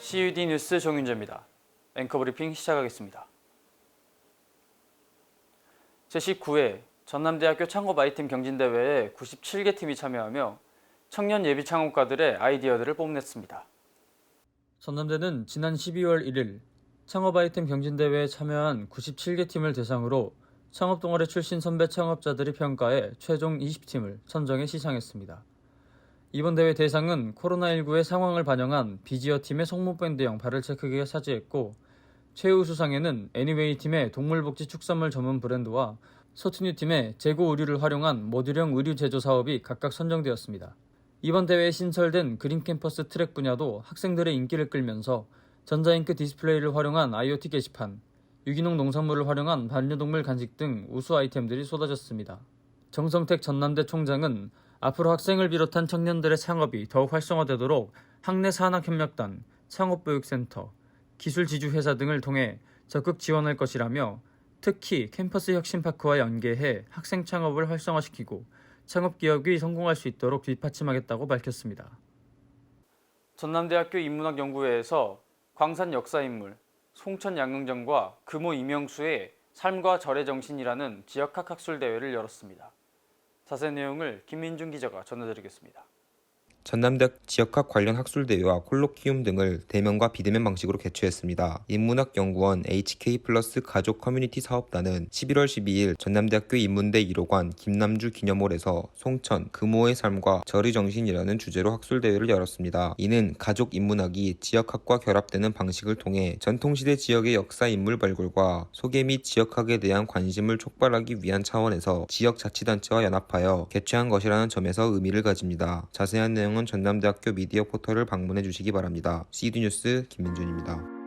CUD 뉴스 정윤재입니다. 앵커 브리핑 시작하겠습니다. 제19회 전남대학교 창업 아이템 경진대회에 97개 팀이 참여하며 청년 예비 창업가들의 아이디어들을 뽐냈습니다. 전남대는 지난 12월 1일 창업 아이템 경진대회에 참여한 97개 팀을 대상으로 창업 동아리 출신 선배 창업자들이 평가해 최종 20팀을 선정해 시상했습니다. 이번 대회 대상은 코로나19의 상황을 반영한 비지어 팀의 성모밴드형 발을 체크기가 차지했고 최우 수상에는 애니웨이 팀의 동물복지 축산물 전문 브랜드와 서투뉴 팀의 재고 의류를 활용한 모듈형 의류 제조 사업이 각각 선정되었습니다. 이번 대회에 신설된 그린 캠퍼스 트랙 분야도 학생들의 인기를 끌면서 전자잉크 디스플레이를 활용한 IoT 게시판, 유기농 농산물을 활용한 반려동물 간식 등 우수 아이템들이 쏟아졌습니다. 정성택 전남대 총장은 앞으로 학생을 비롯한 청년들의 창업이 더욱 활성화되도록 학내 산학협력단, 창업보육센터, 기술지주회사 등을 통해 적극 지원할 것이라며 특히 캠퍼스 혁신파크와 연계해 학생 창업을 활성화시키고 창업 기업이 성공할 수 있도록 뒷받침하겠다고 밝혔습니다. 전남대학교 인문학연구회에서 광산 역사인물 송천 양릉정과 금호 이명수의 삶과 절의 정신이라는 지역학 학술 대회를 열었습니다. 자세한 내용을 김민준 기자가 전해드리겠습니다. 전남대학 지역학 관련 학술대회와 콜로키움 등을 대면과 비대면 방식으로 개최했습니다. 인문학연구원 HK 플러스 가족 커뮤니티 사업단은 11월 12일 전남대학교 인문대 1호관 김남주 기념홀에서 송천, 금호의 삶과 절의 정신이라는 주제로 학술대회를 열었습니다. 이는 가족 인문학이 지역학과 결합되는 방식을 통해 전통시대 지역의 역사 인물 발굴과 소개 및 지역학에 대한 관심을 촉발하기 위한 차원에서 지역자치단체와 연합하여 개최한 것이라는 점에서 의미를 가집니다. 자세한 내용 은 전남대학교 미디어 포털을 방문해 주시기 바랍니다. CD뉴스 김민준입니다.